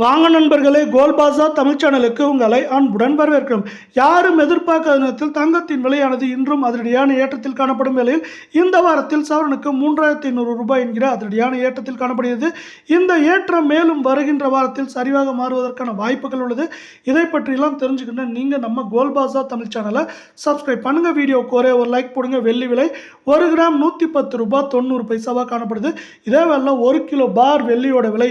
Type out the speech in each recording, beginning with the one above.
வாங்க நண்பர்களே கோல்பாசா தமிழ் சேனலுக்கு உங்களை அன்புடன் வரவேற்கிறோம். யாரும் எதிர்பார்க்காத நேரத்தில் தங்கத்தின் விலையானது இன்றும் அதிரடியான ஏற்றத்தில் காணப்படும் வேளையில் இந்த வாரத்தில் சவரனுக்கு மூன்றாயிரத்தி ஐநூறு ரூபாய் என்கிற அதிரடியான ஏற்றத்தில் காணப்படுகிறது. இந்த ஏற்றம் மேலும் வருகின்ற வாரத்தில் சரிவாக மாறுவதற்கான வாய்ப்புகள் உள்ளது. இதை பற்றியெல்லாம் தெரிஞ்சுக்கிட்ட நீங்கள் நம்ம கோல்பாசா தமிழ் சேனலை சப்ஸ்கிரைப் பண்ணுங்கள் வீடியோக்கு ஒரே ஒரு லைக் போடுங்க. வெள்ளி விலை ஒரு கிராம் நூற்றி பத்து ரூபாய் தொண்ணூறு பைசாவாக காணப்படுது. இதே வேலை ஒரு கிலோ பார் வெள்ளியோட விலை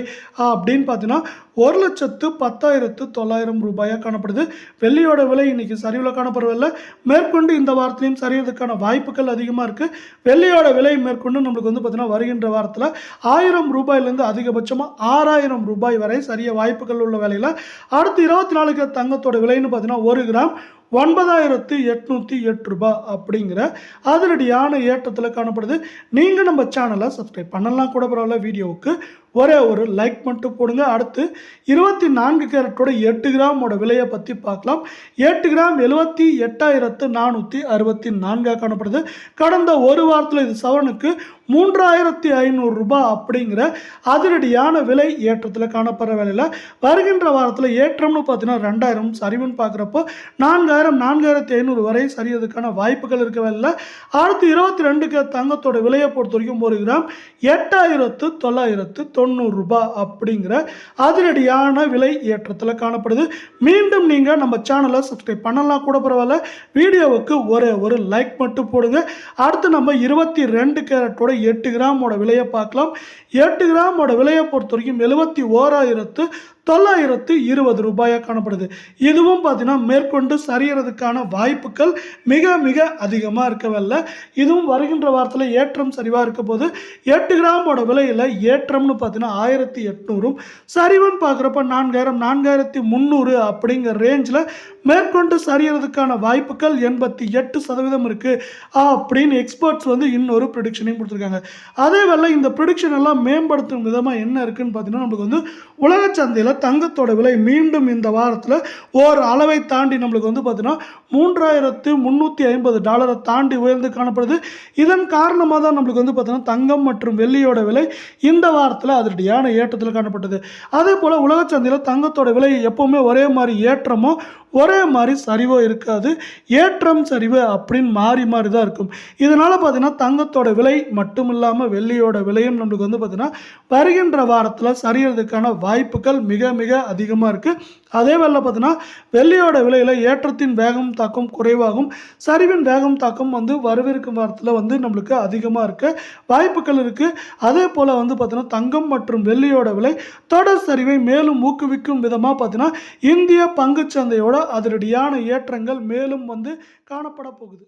அப்படின்னு பார்த்தீங்கன்னா ஒரு லட்சத்து பத்தாயிரத்து தொள்ளாயிரம் ரூபாயாக காணப்படுது. வெள்ளியோட விலை இன்னைக்கு சரிவில் காணப்படவில்லை மேற்கொண்டு இந்த வாரத்திலையும் சரியறதுக்கான வாய்ப்புகள் அதிகமாக இருக்குது வெள்ளியோட விலை மேற்கொண்டு நம்மளுக்கு வந்து பார்த்தீங்கன்னா வருகின்ற வாரத்தில் ஆயிரம் ரூபாயிலேருந்து அதிகபட்சமாக ஆறாயிரம் ரூபாய் வரை சரிய வாய்ப்புகள் உள்ள வேலையில். அடுத்து இருபத்தி நாலுக்கு தங்கத்தோட விலைன்னு பார்த்தீங்கன்னா ஒரு கிராம் ஒன்பதாயிரத்து எட்நூற்றி எட்டு ரூபாய் அப்படிங்கிற அதிரடியான ஏற்றத்தில் காணப்படுது. நீங்கள் நம்ம சேனலை சப்ஸ்கிரைப் பண்ணலாம் கூட பரவாயில்ல. வீடியோவுக்கு ஒரே ஒரு லைக் மட்டும் போடுங்க. அடுத்து இருபத்தி நான்கு கேரட்டோட எட்டு கிராமோட விலையை பற்றி பார்க்கலாம். எட்டு கிராம் எழுபத்தி எட்டாயிரத்து நானூற்றி அறுபத்தி நான்காக காணப்படுது. கடந்த ஒரு வாரத்தில் இது சவரனுக்கு மூன்றாயிரத்தி ஐநூறு ரூபாய் அப்படிங்கிற அதிரடியான விலை ஏற்றத்தில் காணப்படுற வேலையில் வருகின்ற வாரத்தில் ஏற்றம்னு பார்த்தீங்கன்னா ரெண்டாயிரம் சரிவுன்னு பார்க்குறப்போ நான்காயிரம் நான்காயிரத்தி ஐநூறு வரை சரியதுக்கான வாய்ப்புகள் இருக்கவே இல்லை. அடுத்து இருபத்தி ரெண்டுக்கு தங்கத்தோட விலையை பொறுத்த வரைக்கும் ஒரு கிராம் எட்டாயிரத்து தொள்ளாயிரத்து தொண்ணூறு ரூபாய் அப்படிங்கிற அதிரடியான விலை ஏற்றத்தில் காணப்படுது. மீண்டும் நீங்கள் நம்ம சேனலை சப்ஸ்கிரைப் பண்ணலாம் கூட பரவாயில்ல. வீடியோவுக்கு ஒரே ஒரு லைக் மட்டும் போடுங்க. அடுத்து நம்ம இருபத்தி ரெண்டு கேரட்டோட எட்டு கிராமோட விலையை பார்க்கலாம். எட்டு கிராமோட விலையை பொறுத்த வரைக்கும் எழுபத்தி ஓராயிரத்து தொள்ளாயிரத்து இருபது ரூபாயாக காணப்படுது. இதுவும் பார்த்தீங்கன்னா மேற்கொண்டு சரியறதுக்கான வாய்ப்புகள் மிக மிக அதிகமாக இருக்கவில்லை. இதுவும் வருகின்ற வாரத்தில் ஏற்றம் சரிவாக இருக்க போது எட்டு கிராமோட விலையில் ஏற்றம்னு பார்த்தீங்கன்னா ஆயிரத்தி எட்நூறும் சரிவுன்னு பார்க்குறப்ப நான்காயிரம் நான்காயிரத்தி முந்நூறு அப்படிங்கிற ரேஞ்சில் மேற்கொண்டு சரியறதுக்கான வாய்ப்புகள் எண்பத்தி எட்டு சதவீதம் இருக்குது அப்படின்னு எக்ஸ்பர்ட்ஸ் வந்து இன்னொரு ப்ரிடிக்ஷனையும் கொடுத்துருக்காங்க. அதே வேலை இந்த ப்ரிடிக்ஷன் எல்லாம் மேம்படுத்தும் விதமாக என்ன இருக்குன்னு பார்த்தீங்கன்னா நமக்கு வந்து உலக சந்தையில் தங்கத்தோட விலை மீண்டும் இந்த வாரத்தில் ஓர் அளவை தாண்டி நம்மளுக்கு வந்து பார்த்தீங்கன்னா மூன்றாயிரத்து முந்நூற்றி ஐம்பது டாலரை தாண்டி உயர்ந்து காணப்படுது. இதன் காரணமாக தான் நம்மளுக்கு வந்து பார்த்தீங்கன்னா தங்கம் மற்றும் வெள்ளியோட விலை இந்த வாரத்தில் அதிரடியான ஏற்றத்தில் காணப்பட்டது. அதே போல் உலக சந்தையில் தங்கத்தோட விலை எப்போவுமே ஒரே மாதிரி ஏற்றமோ ஒரே மாதிரி சரிவோ இருக்காது ஏற்றம் சரிவு அப்படின்னு மாறி மாறி தான் இருக்கும். இதனால் பார்த்திங்கன்னா தங்கத்தோட விலை மட்டும் இல்லாமல் வெள்ளியோட விலையும் நம்மளுக்கு வந்து பார்த்திங்கன்னா வருகின்ற வாரத்தில் சரியறதுக்கான வாய்ப்புகள் மிக மிக அதிகமாக இருக்குது அதே வேளை பார்த்தீங்கன்னா வெள்ளியோட விலையில் ஏற்றத்தின் வேகம் தாக்கம் குறைவாகும். சரிவின் வேகம் தாக்கம் வந்து வரவிருக்கும் வாரத்தில் வந்து நம்மளுக்கு அதிகமாக இருக்க. வாய்ப்புகள் இருக்குது அதே போல் வந்து பார்த்தீங்கன்னா தங்கம் மற்றும் வெள்ளியோட விலை தொடர் சரிவை மேலும் ஊக்குவிக்கும் விதமாக பார்த்தீங்கன்னா இந்திய பங்குச்சந்தையோட அதிரடியான ஏற்றங்கள் மேலும் வந்து காணப்பட போகுது.